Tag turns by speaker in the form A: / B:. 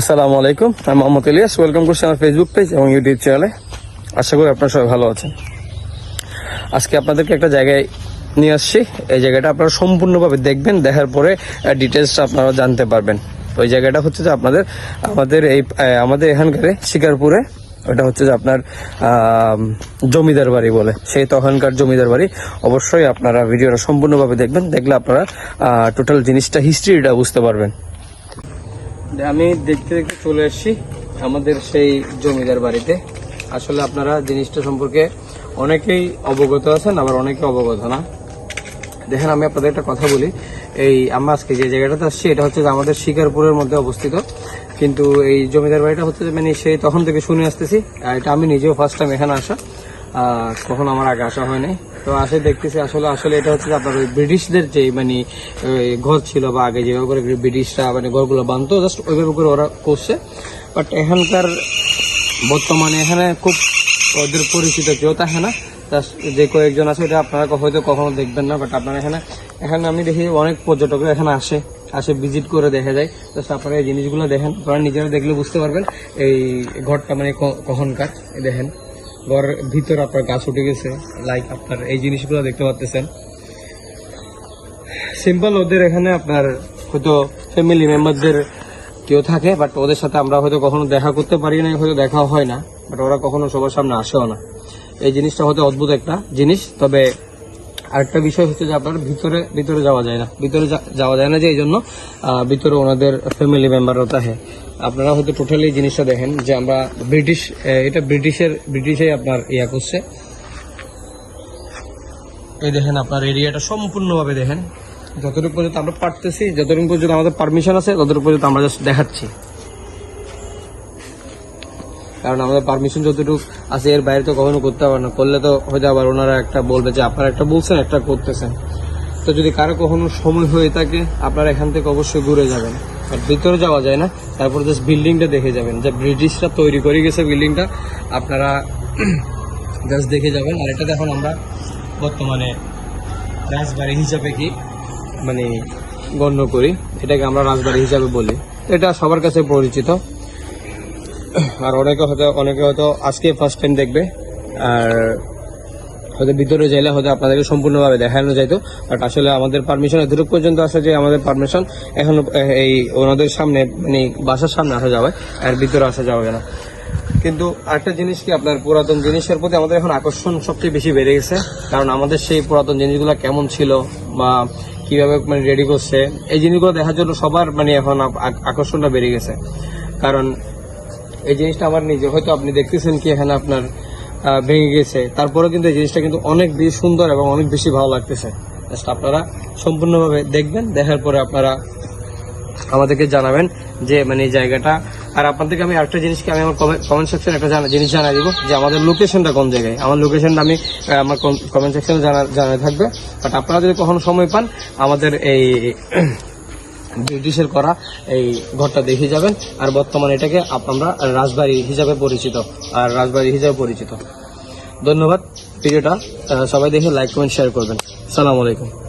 A: আসসালামু আলাইকুম, আমি মোহাম্মদ ইলিয়াস। ওয়েলকাম করছি আমার ফেসবুক পেজ এবং ইউটিউব চ্যানেলে আশা করি আপনারা সবাই ভালো আছেন। আজকে আপনাদেরকে একটা জায়গায় নিয়ে আসছি। এই জায়গাটা আপনারা সম্পূর্ণভাবে দেখবেন, দেখার পরে ডিটেলসটা আপনারা জানতে পারবেন। ওই জায়গাটা হচ্ছে যে আপনাদের, আমাদের এই আমাদের এখানকার শিকারপুরে, ওটা হচ্ছে যে আপনার জমিদার বাড়ি বলে। সেই তখনকার জমিদার বাড়ি। অবশ্যই আপনারা ভিডিওটা সম্পূর্ণভাবে দেখবেন। দেখলে আপনারা টোটাল জিনিসটা হিস্ট্রিটা বুঝতে পারবেন। আমি দেখতে দেখতে চলে এসেছি আমাদের সেই জমিদার বাড়িতে। আসলে আপনারা জিনিসটা সম্পর্কে অনেকেই অবগত আছেন, আবার অনেকে অবগত না। দেখেন, আমি আপনাদের একটা কথা বলি। এই আমরা আজকে যে জায়গাটাতে আসছি, এটা হচ্ছে যে আমাদের শিকারপুরের মধ্যে অবস্থিত। কিন্তু এই জমিদার বাড়িটা হচ্ছে যে মানে সেই তখন থেকে শুনে আসতেছি। এটা আমি নিজেও ফার্স্ট টাইম এখানে আসা। কখনো আমার আগে আসা হয়নি। তো আসে দেখতেছি আসলে আসলে এটা হচ্ছে আপনার ওই ব্রিটিশদের যে মানে ঘর ছিল বা আগে যেভাবে করে ব্রিটিশরা মানে ঘরগুলো বানতো জাস্ট ওইভাবে করে ওরা করছে। বাট এখানকার বর্তমানে, এখানে খুব ওদের পরিচিত কেউ থাকে না। যে কয়েকজন আছে, এটা আপনারা হয়তো কখনো দেখবেন না বাট আপনারা এখানে এখানে আমি দেখি অনেক পর্যটক এখানে আসে আসে ভিজিট করে দেখা যায়। জাস্ট আপনারা এই জিনিসগুলো দেখেন, আপনারা নিজেরা দেখলে বুঝতে পারবেন এই ঘরটা মানে কখনকার দেখেন। ঘর ভিতর আপনার গাছ উঠে গেছে লাইক আপনার এই জিনিসগুলো দেখতে পাচ্ছেন সিম্পল ওদের এখানে আপনার হয়তো ফ্যামিলি মেম্বারদের কেউ থাকে বাট ওদের সাথে আমরা হয়তো কখনো দেখা করতে পারি না হয়তো দেখা হয় না বাট ওরা কখনো সবার সামনে আসেও না। এই জিনিসটা হয়তো অদ্ভুত একটা জিনিস, তবে আরেকটা বিষয় হচ্ছে যে আপনার ভিতরে ভিতরে যাওয়া যায় না। ভিতরে যাওয়া যায় না যে এই জন্য ভিতরে ওনাদের ফ্যামিলি মেম্বারও থাকে। আপনারা হয়তো টোটালি জিনিসটা দেখেন যে আমরা ব্রিটিশ এটা ব্রিটিশের ব্রিটিশে আপনার ইয়া করছে। এই দেখেন আপনার এরিয়াটা সম্পূর্ণভাবে দেখেন। যতটুকু পর্যন্ত আমরা পারতেছি, যতটুকু পর্যন্ত আমাদের পারমিশন আছে, ততটুকু পর্যন্ত আমরা জাস্ট দেখাচ্ছি। কারণ আমাদের পারমিশন যতটুকু আছে, এর বাইরে তো কখনো করতে পারবে না। করলে তো হয়তো আবার ওনারা একটা বলবে যে, আপনারা একটা বলছেন, একটা করতেছেন। তো যদি কারও কখনো সময় হয়ে থাকে, আপনারা এখান থেকে অবশ্যই ঘুরে যাবেন। ভিতরে যাওয়া যায় না। তারপর জাস্ট বিল্ডিংটা দেখে যাবেন। যে ব্রিটিশরা তৈরি করে গেছে বিল্ডিংটা আপনারা জাস্ট দেখে যাবেন। আর এটা এখন আমরা বর্তমানে রাজবাড়ি হিসাবে কি মানে গণ্য করি। এটাকে আমরা রাজবাড়ি হিসাবে বলি। এটা সবার কাছে পরিচিত। আর অনেকে হয়তো অনেকে হয়তো আজকে ফার্স্ট টাইম দেখবে। আর হয়তো ভিতরে যাইলে হয়তো আপনাদেরকে সম্পূর্ণভাবে দেখানো যাইতো। বাট আসলে আমাদের পারমিশন এতটুকু পর্যন্ত আসে যে আমাদের পারমিশন এখনও এই ওনাদের সামনে মানে বাসার সামনে আসা যাবে, আর ভিতরে আসা যাবে না। কিন্তু আরেকটা জিনিস কি, আপনার পুরাতন জিনিসের প্রতি আমাদের এখন আকর্ষণ সবচেয়ে বেশি বেড়ে গেছে। কারণ আমাদের সেই পুরাতন জিনিসগুলো কেমন ছিল, বা কীভাবে মানে রেডি করছে, এই জিনিসগুলো দেখার জন্য সবার মানে এখন আক- আক- আকর্ষণটা বেড়ে গেছে। কারণ এই জিনিসটা আমার নিজে, হয়তো আপনি দেখতেছেন কি, এখানে আপনার ভেঙে গেছে। তারপরে কিন্তু এই জিনিসটা কিন্তু অনেক বেশি সুন্দর এবং অনেক বেশি ভালো লাগতেছে। Just আপনারা সম্পূর্ণভাবে দেখবেন, দেখার পরে আপনারা আমাদেরকে জানাবেন যে মানে এই জায়গাটা। আর আপনাদেরকে আমি একটা জিনিসকে আমি আমার কমেন্ট সেকশন একটা জানা- জিনিস জানাই দিব যে, আমাদের লোকেশনটা কোন জায়গায়। আমার লোকেশনটা আমি আমার কমেন্ট সেকশনে জানা জানা থাকবে। বাট আপনারা যদি কখনো সময় পান, আমাদের এই ব্রিটিশের করা এই ঘরটা দেখে যাবেন। আর বর্তমানে এটাকে আমরা রাজবাড়ি হিসাবে পরিচিত। আর রাজবাড়ি হিসাবে পরিচিত। ধন্যবাদ। ভিডিওটা সবাই দেখে লাইক কমেন্ট শেয়ার করবেন। সালাম আলাইকুম।